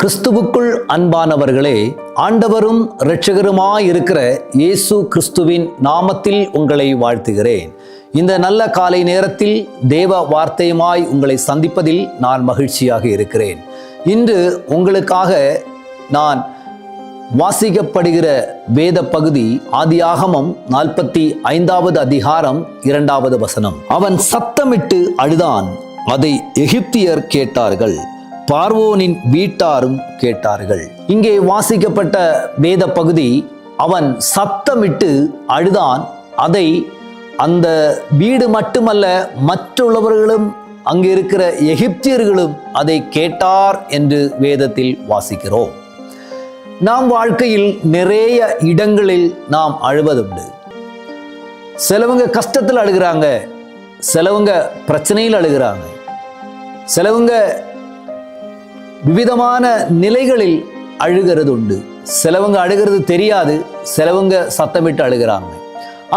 கிறிஸ்துவுக்குள் அன்பானவர்களே ஆண்டவரும் இரட்சகருமாயிருக்கிற இயேசு கிறிஸ்துவின் நாமத்தில் உங்களை வாழ்த்துகிறேன். இந்த நல்ல காலை நேரத்தில் தேவ வார்த்தையுமாய் உங்களை சந்திப்பதில் நான் மகிழ்ச்சியாக இருக்கிறேன். இன்று உங்களுக்காக நான் வாசிக்கப்படுகிற வேத பகுதி ஆதியாகமம் நாற்பத்தி ஐந்தாவது அதிகாரம் இரண்டாவது வசனம். அவன் சத்தமிட்டு அழுதான் அதை எகிப்தியர் கேட்டார்கள். பார்வோனின் வீட்டாரும் கேட்டார்கள். இங்கே வாசிக்கப்பட்ட வேத பகுதி அவன் சத்தமிட்டு அழுதான். அதை அந்த வீடு மட்டுமல்ல மற்றுள்ளவர்களும் அங்கு இருக்கிற எகிப்தியர்களும் அதை கேட்டார் என்று வேதத்தில் வாசிக்கிறோம். நாம் வாழ்க்கையில் நிறைய இடங்களில் நாம் அழுவதுண்டு. சிலவங்க கஷ்டத்தில் அழுகிறாங்க சிலவங்க பிரச்சனையில் அழுகிறாங்க சிலவங்க விவிதமான நிலைகளில் அழுகிறது உண்டு சிலவங்க அழுகிறது தெரியாது சிலவங்க சத்தமிட்டு அழுகிறாங்க.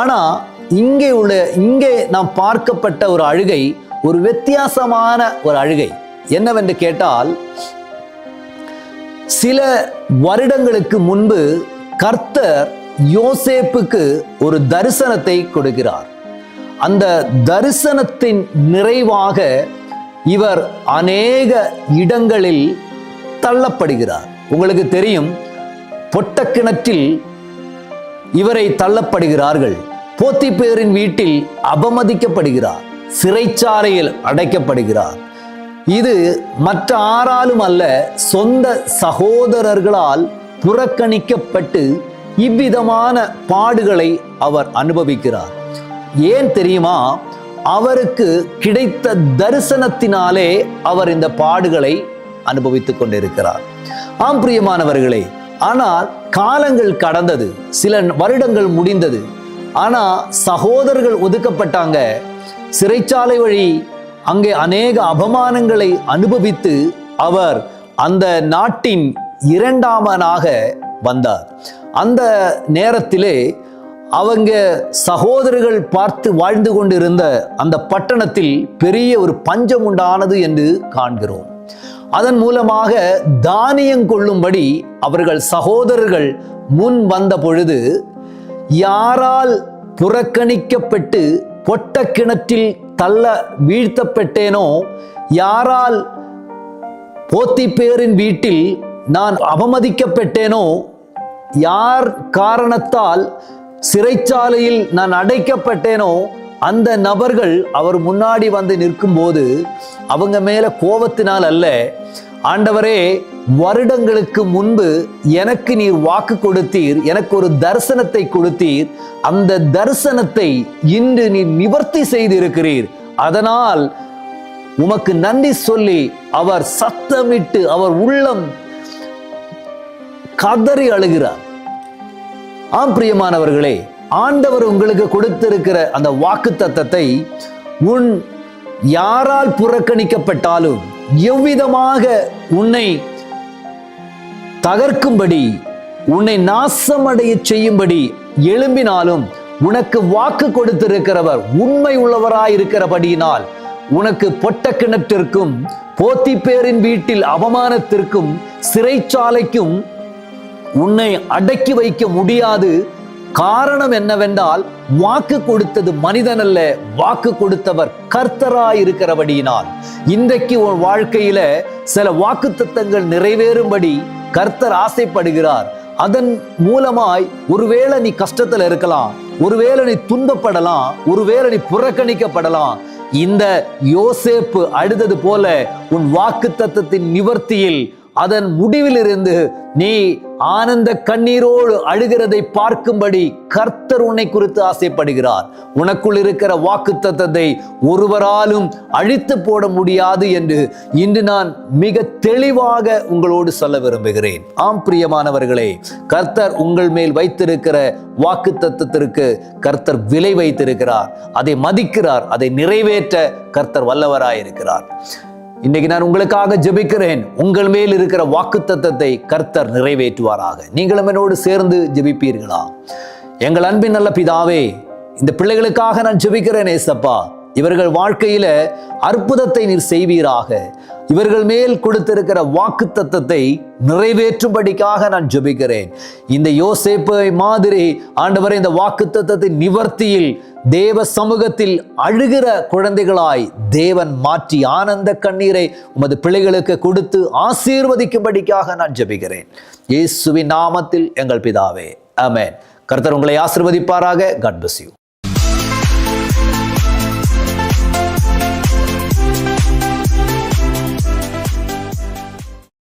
ஆனா இங்கே உள்ள இங்கே நாம் பார்க்கப்பட்ட ஒரு அழுகை ஒரு வித்தியாசமான ஒரு அழுகை. என்னவென்று கேட்டால் சில வருடங்களுக்கு முன்பு கர்த்தர் யோசேப்புக்கு ஒரு தரிசனத்தை கொடுக்கிறார். அந்த தரிசனத்தின் நிறைவாக இவர் அநேக இடங்களில் தள்ளப்படுகிறார். உங்களுக்கு தெரியும் பொட்டக்கிணற்றில் இவரை தள்ளப்படுகிறார்கள். போத்திப்பேரின் வீட்டில் அபமதிக்கப்படுகிறார். சிறைச்சாலையில் அடைக்கப்படுகிறார். இது மற்ற ஆறாலும் அல்ல சொந்த சகோதரர்களால் புறக்கணிக்கப்பட்டு இவ்விதமான பாடுகளை அவர் அனுபவிக்கிறார். ஏன் தெரியுமா? அவருக்கு கிடைத்த தரிசனத்தினாலே அவர் இந்த பாடுகளை அனுபவித்துக் கொண்டிருக்கிறார். ஆம் பிரியமானவர்களே ஆனால் காலங்கள் கடந்தது சில வருடங்கள் முடிந்தது. ஆனா சகோதரர்கள் ஒதுக்கப்பட்டாங்க. சிறைச்சாலை வழி அங்கே அநேக அபமானங்களை அனுபவித்து அவர் அந்த நாட்டின் இரண்டாமனாக வந்தார். அந்த நேரத்திலே அவங்க சகோதரர்கள் பார்த்து வாழ்ந்து கொண்டிருந்த அந்த பட்டணத்தில் பெரிய ஒரு பஞ்சம் உண்டானது என்று காண்கிறோம். அதன் மூலமாக தானியம் கொள்ளும்படி அவர்கள் சகோதரர்கள் முன் வந்த பொழுது யாரால் புறக்கணிக்கப்பட்டு பொட்ட கிணற்றில் தள்ள வீழ்த்தப்பட்டேனோ யாரால் போத்திப்பேரின் வீட்டில் நான் அவமதிக்கப்பட்டேனோ யார் காரணத்தால் சிறைச்சாலையில் நான் அடைக்கப்பட்டேனோ அந்த நபர்கள் அவர் முன்னாடி வந்து நிற்கும்போது அவங்க மேல கோபத்தினால் அல்ல. ஆண்டவரே வருடங்களுக்கு முன்பு எனக்கு நீர் வாக்கு கொடுத்தீர் எனக்கு ஒரு தரிசனத்தை கொடுத்தீர். அந்த தரிசனத்தை இன்று நீ நிவர்த்தி செய்திருக்கிறீர். அதனால் உமக்கு நன்றி சொல்லி அவர் சத்தமிட்டு அவர் உள்ளம் கதறி அழுகிறார். ஆம் பிரியமானவர்களே ஆண்டவர் உங்களுக்கு கொடுத்திருக்கிற அந்த வாக்கு தத்தத்தை உன் யாரால் புறக்கணிக்கப்பட்டாலும் எவ்விதமாக உன்னை தகர்க்கும்படி உன்னை நாசமடைய செய்யும்படி எழும்பினாலும் உனக்கு வாக்கு கொடுத்திருக்கிறவர் உண்மை உள்ளவராயிருக்கிறபடியினால் உனக்கு பொட்ட கிணற்றிற்கும் போத்திப்பேரின் வீட்டில் அவமானத்திற்கும் சிறைச்சாலைக்கும் உன்னை அடக்கி வைக்க முடியாது. காரணம் என்னவென்றால் வாக்கு கொடுத்தது மனிதன் அல்ல வாக்கு கொடுத்தவர் கர்த்தராய் இருக்கிறபடியினால் இன்றைக்கு உன் வாழ்க்கையில சில வாக்கு திட்டங்கள் நிறைவேறும்படி கர்த்தர் ஆசைப்படுகிறார். அதன் மூலமாய் ஒருவேளை நீ கஷ்டத்துல இருக்கலாம் ஒருவேளை நீ துன்பப்படலாம் ஒருவேளை நீ புறக்கணிக்கப்படலாம். இந்த யோசேப்பு அழுதது போல உன் வாக்கு தத்தத்தின் நிவர்த்தியில் அதன் முடிவிலிருந்து நீ ஆனந்த கண்ணீரோடு அழுகிறதை பார்க்கும்படி கர்த்தர் உன்னை குறித்து ஆசைப்படுகிறார். உனக்குள் இருக்கிற வாக்கு தத்தத்தை ஒருவராலும் அழித்து போட முடியாது என்று இன்று நான் மிக தெளிவாக உங்களோடு சொல்ல விரும்புகிறேன். ஆம் பிரியமானவர்களே கர்த்தர் உங்கள் மேல் வைத்திருக்கிற வாக்கு தத்துவத்திற்கு கர்த்தர் விலை வைத்திருக்கிறார். அதை மதிக்கிறார் அதை நிறைவேற்ற கர்த்தர் வல்லவராயிருக்கிறார். இன்னைக்கு நான் உங்களுக்காக ஜெபிக்கிறேன். உங்கள் மேல் இருக்கிற வாக்கு தத்தத்தை கர்த்தர் நிறைவேற்றுவாராக. நீங்களும் என்னோடு சேர்ந்து ஜெபிப்பீர்களா? எங்கள் அன்பின் நல்ல பிதாவே இந்த பிள்ளைகளுக்காக நான் ஜெபிக்கிறேன் ஏசப்பா. இவர்கள் வாழ்க்கையில அற்புதத்தை நீர் செய்வீராக. இவர்கள் மேல் கொடுத்திருக்கிற வாக்கு தத்தத்தை நிறைவேற்றும்படிக்காக நான் ஜெபிக்கிறேன். இந்த யோசேப்பை மாதிரி ஆண்டவரை இந்த வாக்கு தத்தத்தின் நிவர்த்தியில் தேவ சமூகத்தில் அழுகிற குழந்தைகளாய் தேவன் மாற்றி ஆனந்த கண்ணீரை உமது பிள்ளைகளுக்கு கொடுத்து ஆசீர்வதிக்கும்படிக்காக நான் ஜெபிக்கிறேன். இயேசுவின் நாமத்தில் எங்கள் பிதாவே அமேன் கர்த்தர் உங்களை ஆசிர்வதிப்பாராக. God bless you